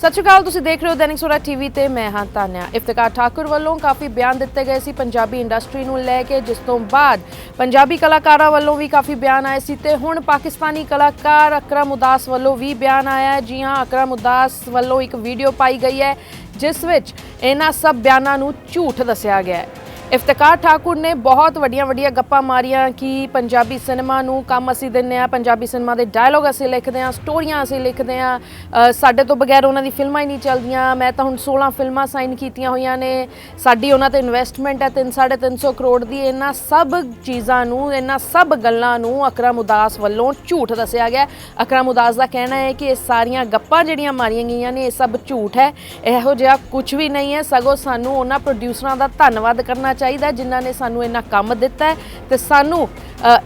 ਸਤਿ ਸ਼੍ਰੀ ਅਕਾਲ, ਤੁਸੀਂ ਦੇਖ ਰਹੇ ਹੋ ਦੈਨਿਕ ਸੂਰਾ ਟੀਵੀ ਤੇ ਮੈਂ ਹਾਂ ਤਾਨਿਆ। ਇਫਤਕਾਰ ਠਾਕੁਰ ਵੱਲੋਂ ਕਾਫੀ ਬਿਆਨ ਦਿੱਤੇ ਗਏ ਸੀ ਪੰਜਾਬੀ ਇੰਡਸਟਰੀ ਨੂੰ ਲੈ ਕੇ, ਜਿਸ ਤੋਂ ਬਾਅਦ ਪੰਜਾਬੀ ਕਲਾਕਾਰਾਂ ਵੱਲੋਂ ਵੀ ਕਾਫੀ ਬਿਆਨ ਆਏ ਸੀ ਤੇ ਹੁਣ ਪਾਕਿਸਤਾਨੀ ਕਲਾਕਾਰ ਅਕਰਮ ਉਦਾਸ ਵੱਲੋਂ ਵੀ ਬਿਆਨ ਆਇਆ ਹੈ। ਜੀ ਹਾਂ, ਅਕਰਮ ਉਦਾਸ ਵੱਲੋਂ ਇੱਕ ਵੀਡੀਓ ਪਾਈ ਗਈ ਹੈ, ਜਿਸ ਵਿੱਚ ਇਹਨਾਂ ਸਭ ਬਿਆਨਾਂ ਨੂੰ ਝੂਠ ਦੱਸਿਆ ਗਿਆ ਹੈ। ਇਫਤਕਾਰ ਠਾਕੁਰ ਨੇ ਬਹੁਤ ਵੱਡੀਆਂ ਵੱਡੀਆਂ ਗੱਪਾਂ ਮਾਰੀਆਂ ਕਿ ਪੰਜਾਬੀ ਸਿਨੇਮਾ ਨੂੰ ਕੰਮ ਅਸੀਂ ਦਿੰਨੇ ਆ ਪੰਜਾਬੀ ਸਿਨੇਮਾ ਦੇ ਡਾਇਲੋਗ ਅਸੀਂ ਲਿਖਦੇ ਆ ਸਟੋਰੀਆਂ ਅਸੀਂ ਲਿਖਦੇ ਆ ਸਾਡੇ ਤੋਂ ਬਗੈਰ ਉਹਨਾਂ ਦੀ ਫਿਲਮਾਂ ਹੀ ਨਹੀਂ ਚੱਲਦੀਆਂ। ਮੈਂ ਤਾਂ ਹੁਣ 16 ਫਿਲਮਾਂ ਸਾਈਨ ਕੀਤੀਆਂ ਹੋਈਆਂ ਨੇ। ਸਾਡੀ ਉਹਨਾਂ ਤੇ ਇਨਵੈਸਟਮੈਂਟ ਹੈ 3 350 ਕਰੋੜ ਦੀ। ਇਹਨਾਂ ਸਭ ਚੀਜ਼ਾਂ ਨੂੰ, ਇਹਨਾਂ ਸਭ ਗੱਲਾਂ ਨੂੰ ਅਕਰਮ ਉਦਾਸ ਵੱਲੋਂ ਝੂਠ ਦੱਸਿਆ ਗਿਆ ਅਕਰਮ ਉਦਾਸ ਦਾ ਕਹਿਣਾ ਹੈ ਕਿ ਇਹ ਸਾਰੀਆਂ ਗੱਪਾਂ ਜਿਹੜੀਆਂ ਮਾਰੀਆਂ ਗਈਆਂ ਨੇ, ਇਹ ਸਭ ਝੂਠ ਹੈ। ਇਹੋ ਜਿਹਾ ਕੁਝ ਵੀ ਨਹੀਂ ਹੈ। ਸਗੋਂ ਸਾਨੂੰ ਉਹਨਾਂ ਪ੍ਰੋਡਿਊਸਰਾਂ ਦਾ ਧੰਨਵਾਦ ਕਰਨਾ ਚਾਹੀਦਾ ਹੈ ਜਿਨ੍ਹਾਂ ਨੇ ਸਾਨੂੰ ਇੰਨਾ ਕੰਮ ਦਿੱਤਾ ਹੈ ਤੇ ਸਾਨੂੰ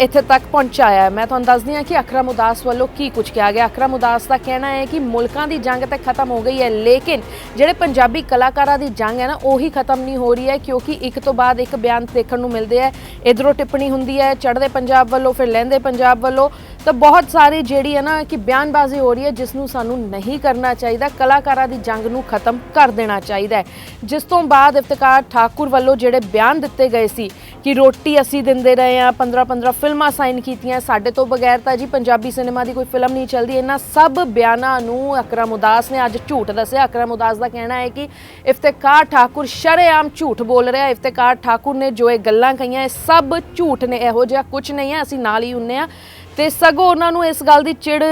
ਇੱਥੇ ਤੱਕ ਪਹੁੰਚਾਇਆ ਮੈਂ ਤੁਹਾਨੂੰ ਦੱਸਦੀ ਹਾਂ ਕਿ ਅਕਰਮ ਉਦਾਸ ਵੱਲੋਂ ਕੀ ਕੁਝ ਕਿਹਾ ਗਿਆ। ਅਕਰਮ ਉਦਾਸ ਦਾ ਕਹਿਣਾ ਹੈ ਕਿ ਮੁਲਕਾਂ ਦੀ ਜੰਗ ਤਾਂ ਖਤਮ ਹੋ ਗਈ ਹੈ, ਲੇਕਿਨ ਜਿਹੜੇ ਪੰਜਾਬੀ ਕਲਾਕਾਰਾਂ ਦੀ ਜੰਗ ਹੈ ਨਾ, ਉਹੀ ਖਤਮ ਨਹੀਂ ਹੋ ਰਹੀ ਹੈ, ਕਿਉਂਕਿ ਇੱਕ ਤੋਂ ਬਾਅਦ ਇੱਕ ਬਿਆਨ ਦੇਖਣ ਨੂੰ ਮਿਲਦੇ ਹੈ। ਇਧਰੋਂ ਟਿੱਪਣੀ ਹੁੰਦੀ ਹੈ, ਚੜ੍ਹਦੇ ਪੰਜਾਬ ਵੱਲੋਂ, ਫਿਰ ਲੈਂਦੇ ਪੰਜਾਬ ਵੱਲੋਂ। ਤਾਂ ਬਹੁਤ ਸਾਰੀ ਜਿਹੜੀ ਹੈ ਨਾ ਕਿ ਬਿਆਨਬਾਜ਼ੀ ਹੋ ਰਹੀ ਹੈ, ਜਿਸ ਨੂੰ ਸਾਨੂੰ ਨਹੀਂ ਕਰਨਾ ਚਾਹੀਦਾ। ਕਲਾਕਾਰਾਂ ਦੀ ਜੰਗ ਨੂੰ ਖਤਮ ਕਰ ਦੇਣਾ ਚਾਹੀਦਾ ਹੈ। ਜਿਸ ਤੋਂ ਬਾਅਦ ਇਫਤਕਾਰ ਠਾਕੁਰ ਵੱਲੋਂ ਜਿਹੜੇ ਬਿਆਨ ਦਿੱਤੇ ਗਏ ਸੀ ਕਿ ਰੋਟੀ ਅਸੀਂ ਦਿੰਦੇ ਰਹੇ ਆ 15 15 ਫਿਲਮਾਂ ਸਾਈਨ ਕੀਤੀਆਂ। ਸਾਡੇ ਤੋਂ ਬਗੈਰ ਤਾਂ ਜੀ ਪੰਜਾਬੀ ਸਿਨੇਮਾ ਦੀ ਕੋਈ ਫਿਲਮ ਨਹੀਂ ਚੱਲਦੀ। ਇਹਨਾਂ ਸਭ ਬਿਆਨਾਂ ਨੂੰ ਅਕਰਮ ਉਦਾਸ ਨੇ ਅੱਜ ਝੂਠ ਦੱਸਿਆ। ਅਕਰਮ ਉਦਾਸ ਦਾ ਕਹਿਣਾ ਹੈ ਕਿ ਇਫਤਕਾਰ ਠਾਕੁਰ ਸ਼ਰੇਆਮ ਝੂਠ ਬੋਲ ਰਿਹਾ। ਹੈ ਇਫਤਕਾਰ ਠਾਕੁਰ ਨੇ ਜੋ ਇਹ ਗੱਲਾਂ ਕਹੀਆਂ, ਇਹ ਸਭ ਝੂਠ ਨੇ। ਇਹੋ ਜਿਹਾ ਕੁਝ ਨਹੀਂ ਹੈ। ਅਸੀਂ ਨਾਲ ਹੀ ਹੁੰਨੇ ਆ ਤੇ ਸਗੋਂ ਉਹਨਾਂ ਨੂੰ ਇਸ ਗੱਲ ਦੀ ਚਿੜ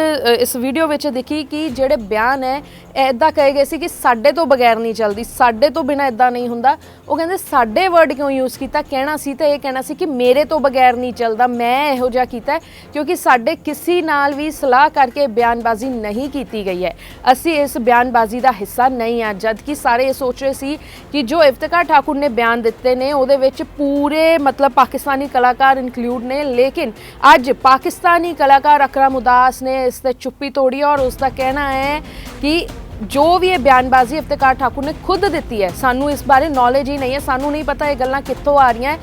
ਇਸ ਵੀਡੀਓ ਵਿੱਚ ਦਿਖੀ ਕਿ ਜਿਹੜੇ ਬਿਆਨ ਹੈ ਐਦਾਂ ਕਹੇ ਗਏ ਸੀ ਕਿ ਸਾਡੇ ਤੋਂ ਬਗੈਰ ਨਹੀਂ ਚੱਲਦੀ, ਸਾਡੇ ਤੋਂ ਬਿਨਾ ਇਦਾਂ ਨਹੀਂ ਹੁੰਦਾ। ਉਹ ਕਹਿੰਦੇ, ਸਾਡੇ ਵਰਡ ਕਿਉਂ ਯੂਜ਼ ਕੀਤਾ? ਕਹਿਣਾ ਸੀ ਤਾਂ ਇਹ ਕਹਿਣਾ ਸੀ ਕਿ ਮੇਰੇ ਤੋਂ ਬਗੈਰ ਨਹੀਂ ਚੱਲਦਾ, ਮੈਂ ਇਹੋ ਜਿਹਾ ਕੀਤਾ ਕਿਉਂਕਿ ਸਾਡੇ ਕਿਸੇ ਨਾਲ ਵੀ ਸਲਾਹ ਕਰਕੇ ਬਿਆਨਬਾਜ਼ੀ ਨਹੀਂ ਕੀਤੀ ਗਈ ਹੈ। ਅਸੀਂ ਇਸ ਬਿਆਨਬਾਜ਼ੀ ਦਾ ਹਿੱਸਾ ਨਹੀਂ ਆ ਜਦ ਕਿ ਸਾਰੇ ਇਹ ਸੋਚ ਰਹੇ ਸੀ ਕਿ ਜੋ ਇਫਤਕਾਰ ਠਾਕੁਰ ਨੇ ਬਿਆਨ ਦਿੱਤੇ ਨੇ, ਉਹਦੇ ਵਿੱਚ ਪੂਰੇ ਮਤਲਬ ਪਾਕਿਸਤਾਨੀ ਕਲਾਕਾਰ ਇਨਕਲੂਡ ਨੇ। ਲੇਕਿਨ ਅੱਜ ਪਾਕਿਸਤਾਨ ਕਲਾਕਾਰ ਅਕਰਮ ਉਦਾਸ ਨੇ ਇਸ ਤੇ ਚੁੱਪੀ ਤੋੜੀ ਔਰ ਉਸ ਦਾ ਕਹਿਣਾ ਹੈ ਕਿ ਜੋ ਵੀ ਇਹ ਬਿਆਨਬਾਜ਼ੀ ਇਫਤਕਾਰ ਠਾਕੁਰ ਨੇ ਖੁਦ ਦਿੱਤੀ ਹੈ, ਸਾਨੂੰ ਇਸ ਬਾਰੇ ਨੌਲੇਜ ਹੀ ਨਹੀਂ ਹੈ, ਸਾਨੂੰ ਨਹੀਂ ਪਤਾ ਇਹ ਗੱਲਾਂ ਕਿੱਥੋਂ ਆ ਰਹੀਆਂ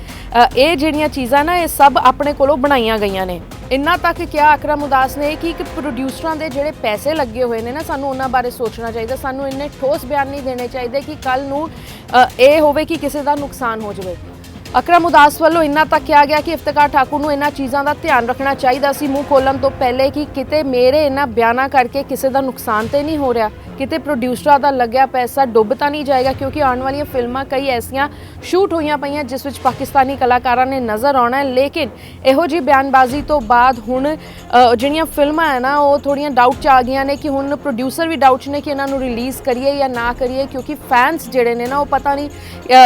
ਇਹ ਜਿਹੜੀਆਂ ਚੀਜ਼ਾਂ ਨਾ, ਇਹ ਸਭ ਆਪਣੇ ਕੋਲੋਂ ਬਣਾਈਆਂ ਗਈਆਂ ਨੇ। ਇੰਨਾ ਤੱਕ ਕਿਹਾ ਅਕਰਮ ਉਦਾਸ ਨੇ ਕਿ ਇੱਕ ਪ੍ਰੋਡਿਊਸਰਾਂ ਦੇ ਜਿਹੜੇ ਪੈਸੇ ਲੱਗੇ ਹੋਏ ਨੇ ਨਾ, ਸਾਨੂੰ ਉਹਨਾਂ ਬਾਰੇ ਸੋਚਣਾ ਚਾਹੀਦਾ, ਸਾਨੂੰ ਇੰਨੇ ਠੋਸ ਬਿਆਨ ਨਹੀਂ ਦੇਣੇ ਚਾਹੀਦੇ ਕਿ ਕੱਲ ਨੂੰ ਇਹ ਹੋਵੇ ਕਿ ਕਿਸੇ ਦਾ ਨੁਕਸਾਨ ਹੋ ਜਾਵੇ। ਅਕਰਮ ਉਦਾਸ ਵੱਲੋਂ ਇੰਨਾ ਤੱਕ ਕਿਹਾ ਗਿਆ ਕਿ ਇਫਤਕਾਰ ਠਾਕੁਰ ਨੂੰ ਇਹਨਾਂ ਚੀਜ਼ਾਂ ਦਾ ਧਿਆਨ ਰੱਖਣਾ ਚਾਹੀਦਾ ਸੀ। ਮੂੰਹ ਖੋਲਣ ਤੋਂ ਪਹਿਲੇ ਕਿ ਕਿਤੇ ਮੇਰੇ ਇਹਨਾਂ ਬਿਆਨਾਂ ਕਰਕੇ ਕਿਸੇ ਦਾ ਨੁਕਸਾਨ ਤੇ ਨਹੀਂ ਹੋ ਰਿਹਾ। ਕਿਤੇ ਪ੍ਰੋਡਿਊਸਰਾਂ ਦਾ ਲੱਗਿਆ ਪੈਸਾ ਡੁੱਬ ਤਾਂ ਨਹੀਂ ਜਾਏਗਾ ਕਿਉਂਕਿ ਆਉਣ ਵਾਲੀਆਂ ਫਿਲਮਾਂ ਕਈ ਐਸੀਆਂ ਸ਼ੂਟ ਹੋਈਆਂ ਪਈਆਂ ਜਿਸ ਵਿੱਚ ਪਾਕਿਸਤਾਨੀ ਕਲਾਕਾਰਾਂ ਨੇ ਨਜ਼ਰ ਆਉਣਾ ਹੈ। ਲੇਕਿਨ ਇਹੋ ਜੀ ਬਿਆਨਬਾਜ਼ੀ ਤੋਂ ਬਾਅਦ ਹੁਣ ਜਿਹੜੀਆਂ ਫਿਲਮਾਂ ਹੈ ਨਾ, ਉਹ ਥੋੜੀਆਂ ਡਾਊਟ ਚ ਆ ਗਈਆਂ ਨੇ ਕਿ ਹੁਣ ਪ੍ਰੋਡਿਊਸਰ ਵੀ ਡਾਊਟ 'ਚ ਨੇ ਕਿ ਇਹਨਾਂ ਨੂੰ ਰਿਲੀਜ਼ ਕਰੀਏ ਜਾਂ ਨਾ ਕਰੀਏ ਕਿਉਂਕਿ ਫੈਨਸ ਜਿਹੜੇ ਨੇ ਨਾ, ਉਹ ਪਤਾ ਨਹੀਂ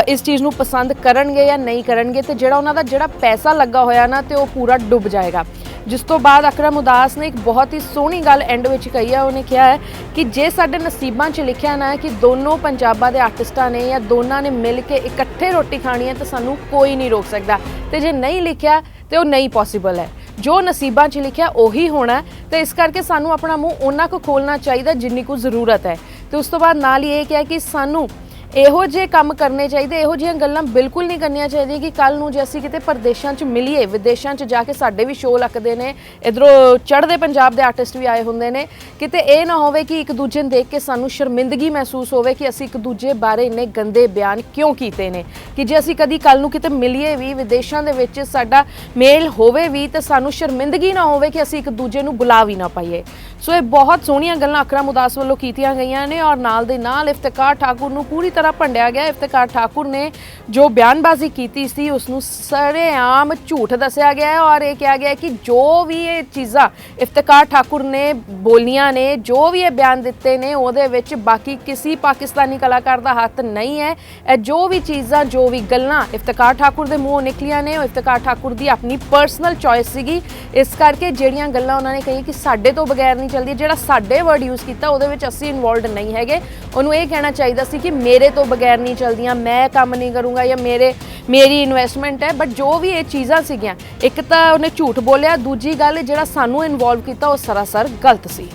ਇਸ ਚੀਜ਼ ਨੂੰ ਪਸੰਦ ਕਰਨਗੇ ਜਾਂ ਨਹੀਂ ਕਰਨਗੇ ਤੇ ਜਿਹੜਾ ਉਹਨਾਂ ਦਾ ਜਿਹੜਾ ਪੈਸਾ ਲੱਗਾ ਹੋਇਆ ਨਾ ਤੇ ਉਹ ਪੂਰਾ ਡੁੱਬ ਜਾਏਗਾ। ਜਿਸ ਤੋਂ ਬਾਅਦ ਅਕਰਮ ਉਦਾਸ ਨੇ ਇੱਕ ਬਹੁਤ ਹੀ ਸੋਹਣੀ ਗੱਲ ਐਂਡ ਵਿੱਚ ਕਹੀ ਹੈ ਉਹਨੇ ਕਿਹਾ ਹੈ ਕਿ ਜੇ ਸਾਡੇ ਨਸੀਬਾਂ 'ਚ ਲਿਖਿਆ ਨਾ ਹੈ ਕਿ ਦੋਨੋਂ ਪੰਜਾਬਾਂ ਦੇ ਆਰਟਿਸਟਾਂ ਨੇ ਜਾਂ ਦੋਨਾਂ ਨੇ ਮਿਲ ਕੇ ਇਕੱਠੇ ਰੋਟੀ ਖਾਣੀ ਹੈ ਤਾਂ ਸਾਨੂੰ ਕੋਈ ਨਹੀਂ ਰੋਕ ਸਕਦਾ। ਤੇ ਜੇ ਨਹੀਂ ਲਿਖਿਆ ਤੇ ਉਹ ਨਹੀਂ ਪੋਸੀਬਲ ਹੈ। ਜੋ ਨਸੀਬਾਂ 'ਚ ਲਿਖਿਆ ਉਹੀ ਹੋਣਾ ਹੈ। ਤੇ ਇਸ ਕਰਕੇ ਸਾਨੂੰ ਆਪਣਾ ਮੂੰਹ ਉਹਨਾਂ ਕੁ ਖੋਲਣਾ ਚਾਹੀਦਾ ਜਿੰਨੀ ਕੁ ਜ਼ਰੂਰਤ ਹੈ। ਤੇ ਉਸ ਤੋਂ ਬਾਅਦ ਨਾਲ ਹੀ ਇਹ ਕਿਹਾ ਕਿ ਸਾਨੂੰ ਇਹੋ ਜਿਹੇ ਕੰਮ ਕਰਨੇ ਚਾਹੀਦੇ, ਇਹੋ ਜਿਹੀਆਂ ਗੱਲਾਂ ਬਿਲਕੁਲ ਨਹੀਂ ਕਰਨੀਆਂ ਚਾਹੀਦੀਆਂ ਕਿ ਕੱਲ ਨੂੰ ਜੇ ਅਸੀਂ ਕਿਤੇ ਪਰਦੇਸ਼ਾਂ 'ਚ ਮਿਲੀਏ, ਵਿਦੇਸ਼ਾਂ 'ਚ ਜਾ ਕੇ ਸਾਡੇ ਵੀ ਸ਼ੋਅ ਲੱਗਦੇ ਨੇ, ਇਧਰੋਂ ਚੜ੍ਹਦੇ ਪੰਜਾਬ ਦੇ ਆਰਟਿਸਟ ਵੀ ਆਏ ਹੁੰਦੇ ਨੇ, ਕਿਤੇ ਇਹ ਨਾ ਹੋਵੇ ਕਿ ਇੱਕ ਦੂਜੇ ਨੂੰ ਦੇਖ ਕੇ ਸਾਨੂੰ ਸ਼ਰਮਿੰਦਗੀ ਮਹਿਸੂਸ ਹੋਵੇ ਕਿ ਅਸੀਂ ਇੱਕ ਦੂਜੇ ਬਾਰੇ ਇੰਨੇ ਗੰਦੇ ਬਿਆਨ ਕਿਉਂ ਕੀਤੇ ਨੇ, ਕਿ ਜੇ ਅਸੀਂ ਕਦੀ ਕੱਲ ਨੂੰ ਕਿਤੇ ਮਿਲੀਏ ਵੀ, ਵਿਦੇਸ਼ਾਂ ਦੇ ਵਿੱਚ ਸਾਡਾ ਮੇਲ ਹੋਵੇ ਵੀ, ਤਾਂ ਸਾਨੂੰ ਸ਼ਰਮਿੰਦਗੀ ਨਾ ਹੋਵੇ ਕਿ ਅਸੀਂ ਇੱਕ ਦੂਜੇ ਨੂੰ ਬੁਲਾ ਵੀ ਨਾ ਪਾਈਏ। ਸੋ ਇਹ ਬਹੁਤ ਸੋਹਣੀਆਂ ਗੱਲਾਂ ਅਕਰਮ ਉਦਾਸ ਵੱਲੋਂ ਕੀਤੀਆਂ ਗਈਆਂ ਨੇ ਔਰ ਨਾਲ ਦੇ ਨਾਲ ਇਫਤਕਾਰ ਠਾਕੁਰ ਨੂੰ ਪੂਰੀ ਤਰ੍ਹਾਂ ਭੰਡਿਆ ਗਿਆ। ਇਫਤਕਾਰ ਠਾਕੁਰ ਨੇ ਜੋ ਬਿਆਨਬਾਜ਼ੀ ਕੀਤੀ ਸੀ ਉਸ ਨੂੰ ਸਰੇਆਮ ਝੂਠ ਦੱਸਿਆ ਗਿਆ ਹੈ ਔਰ ਇਹ ਕਿਹਾ ਗਿਆ ਕਿ ਜੋ ਵੀ ਇਹ ਚੀਜ਼ਾਂ ਇਫਤਕਾਰ ਠਾਕੁਰ ਨੇ ਬੋਲੀਆਂ ਨੇ, ਜੋ ਵੀ ਇਹ ਬਿਆਨ ਦਿੱਤੇ ਨੇ, ਉਹਦੇ ਵਿੱਚ ਬਾਕੀ ਕਿਸੇ ਪਾਕਿਸਤਾਨੀ ਕਲਾਕਾਰ ਦਾ ਹੱਥ ਨਹੀਂ ਹੈ। ਇਹ ਜੋ ਵੀ ਚੀਜ਼ਾਂ, ਜੋ ਵੀ ਗੱਲਾਂ ਇਫਤਕਾਰ ਠਾਕੁਰ ਦੇ ਮੂੰਹੋਂ ਨਿਕਲੀਆਂ ਨੇ, ਉਹ ਇਫਤਕਾਰ ਠਾਕੁਰ ਦੀ ਆਪਣੀ ਪਰਸਨਲ ਚੋਇਸ ਸੀਗੀ। ਇਸ ਕਰਕੇ ਜਿਹੜੀਆਂ ਗੱਲਾਂ ਉਹਨਾਂ ਨੇ ਕਹੀ ਕਿ ਸਾਡੇ ਤੋਂ ਬਗੈਰ ਨਹੀਂ ਚੱਲਦੀ ਜਿਹੜਾ ਸਾਡੇ ਵਰਡ ਯੂਜ਼ ਕੀਤਾ, ਉਹਦੇ ਵਿੱਚ ਅਸੀਂ ਇਨਵੋਲਡ ਨਹੀਂ ਹੈਗੇ। ਉਹਨੂੰ ਇਹ ਕਹਿਣਾ ਚਾਹੀਦਾ ਸੀ ਕਿ ਮੇਰੇ ਤੋਂ ਬਗੈਰ ਨਹੀਂ ਚੱਲਦੀਆਂ, ਮੈਂ ਕੰਮ ਨਹੀਂ ਕਰੂੰਗਾ ਜਾਂ ਮੇਰੇ, ਮੇਰੀ ਇਨਵੈਸਟਮੈਂਟ ਹੈ ਬਟ ਜੋ ਵੀ ਇਹ ਚੀਜ਼ਾਂ ਸੀਗੀਆਂ, ਇੱਕ ਤਾਂ ਉਹਨੇ ਝੂਠ ਬੋਲਿਆ, ਦੂਜੀ ਗੱਲ ਜਿਹੜਾ ਸਾਨੂੰ ਇਨਵੋਲਵ ਕੀਤਾ, ਉਹ ਸਰਾਸਰ ਗਲਤ ਸੀ।